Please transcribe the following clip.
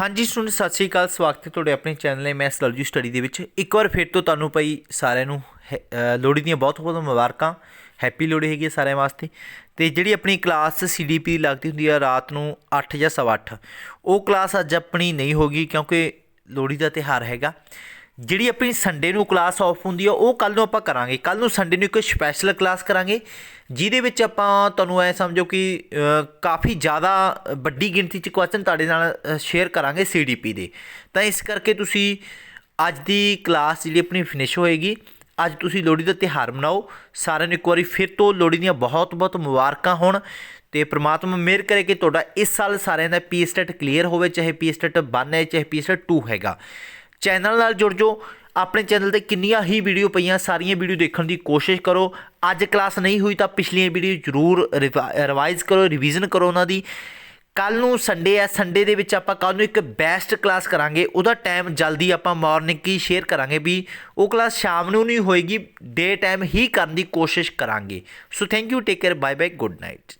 ਹਾਂਜੀ ਸਟੂਡੈਂਟ ਸਤਿ ਸ਼੍ਰੀ ਅਕਾਲ, ਸਵਾਗਤ ਹੈ ਤੁਹਾਡੇ ਆਪਣੇ ਚੈਨਲ ਹੈ ਮੈਥ ਲਰਜੀ ਸਟੱਡੀ ਦੇ ਵਿੱਚ। ਇੱਕ ਵਾਰ ਫਿਰ ਤੋਂ ਤੁਹਾਨੂੰ ਭਾਈ ਸਾਰਿਆਂ ਨੂੰ ਹੈ- ਲੋਹੜੀ ਦੀਆਂ ਬਹੁਤ ਬਹੁਤ ਮੁਬਾਰਕਾਂ। ਹੈਪੀ ਲੋਹੜੀ ਹੈਗੀ ਹੈ ਸਾਰਿਆਂ ਵਾਸਤੇ। ਤੇ ਜਿਹੜੀ ਆਪਣੀ ਕਲਾਸ ਸੀਡੀਪੀ ਲੱਗਦੀ ਹੁੰਦੀ ਆ ਰਾਤ ਨੂੰ 8 ਜਾਂ 8:30 ਉਹ ਕਲਾਸ ਅੱਜ ਆਪਣੀ ਨਹੀਂ ਹੋਗੀ ਕਿਉਂਕਿ ਲੋਹੜੀ ਦਾ ਤਿਉਹਾਰ ਹੈਗਾ। ਜਿਹੜੀ ਆਪਣੀ ਸੰਡੇ ਨੂੰ ਕਲਾਸ ਆਫ ਹੁੰਦੀ ਆ, ਉਹ ਕੱਲ ਨੂੰ ਆਪਾਂ ਕਰਾਂਗੇ। ਕੱਲ ਨੂੰ ਸੰਡੇ ਨੂੰ ਇੱਕ ਸਪੈਸ਼ਲ ਕਲਾਸ ਕਰਾਂਗੇ, ਜਿਹਦੇ ਵਿੱਚ ਆਪਾਂ ਤੁਹਾਨੂੰ ਐ ਸਮਝੋ ਕਿ ਕਾਫੀ ਜ਼ਿਆਦਾ ਵੱਡੀ ਗਿਣਤੀ ਚ ਕੁਐਸਚਨ ਤੁਹਾਡੇ ਨਾਲ ਸ਼ੇਅਰ ਕਰਾਂਗੇ ਸੀਡੀਪੀ ਦੇ। ਤਾਂ ਇਸ ਕਰਕੇ ਤੁਸੀਂ ਅੱਜ ਦੀ ਕਲਾਸ ਜਿਹੜੀ ਆਪਣੀ ਫਿਨਿਸ਼ ਹੋਏਗੀ, ਅੱਜ ਤੁਸੀਂ ਲੋਹੜੀ ਦਾ ਤਿਉਹਾਰ ਮਨਾਓ। ਸਾਰਿਆਂ ਨੂੰ ਇੱਕ ਵਾਰੀ ਫਿਰ ਤੋਂ ਲੋਹੜੀ ਦੀਆਂ ਬਹੁਤ ਬਹੁਤ ਮੁਬਾਰਕਾਂ ਹੋਣ। ਤੇ ਪ੍ਰਮਾਤਮਾ ਮਿਹਰ ਕਰੇ ਕਿ ਤੁਹਾਡਾ ਇਸ ਸਾਲ ਸਾਰਿਆਂ ਦਾ ਪੀ ਸਟੇਟ ਕਲੀਅਰ ਹੋਵੇ, ਚਾਹੇ ਪੀ ਸਟੇਟ 1 ਹੈ, ਚਾਹੇ ਪੀ ਸਟੇਟ 2 ਹੈਗਾ। ਚੈਨਲ ਨਾਲ ਜੁੜ ਜਾਓ। ਆਪਣੇ ਚੈਨਲ ਤੇ ਕਿੰਨੀਆਂ ਹੀ ਵੀਡੀਓ ਪਈਆਂ, ਸਾਰੀਆਂ ਵੀਡੀਓ ਦੇਖਣ ਦੀ ਕੋਸ਼ਿਸ਼ ਕਰੋ। ਅੱਜ ਕਲਾਸ ਨਹੀਂ ਹੋਈ ਤਾਂ ਪਿਛਲੀਆਂ ਵੀਡੀਓ ਜ਼ਰੂਰ ਰਿਵਾਈਜ਼ ਕਰੋ ਰਿਵੀਜ਼ਨ ਕਰੋ ਉਹਨਾਂ ਦੀ। ਕੱਲ ਨੂੰ ਸੰਡੇ ਹੈ ਸੰਡੇ ਦੇ ਵਿੱਚ ਆਪਾਂ ਕੱਲ ਨੂੰ ਇੱਕ ਬੈਸਟ ਕਲਾਸ ਕਰਾਂਗੇ। ਉਹਦਾ ਟਾਈਮ ਜਲਦੀ ਆਪਾਂ ਮਾਰਨਿੰਗ ਕੀ ਸ਼ੇਅਰ ਕਰਾਂਗੇ ਵੀ ਉਹ ਕਲਾਸ ਸ਼ਾਮ ਨੂੰ ਨਹੀਂ ਹੋਏਗੀ ਡੇ ਟਾਈਮ ਹੀ ਕਰਨ ਦੀ ਕੋਸ਼ਿਸ਼ ਕਰਾਂਗੇ। So thank you take care bye bye good night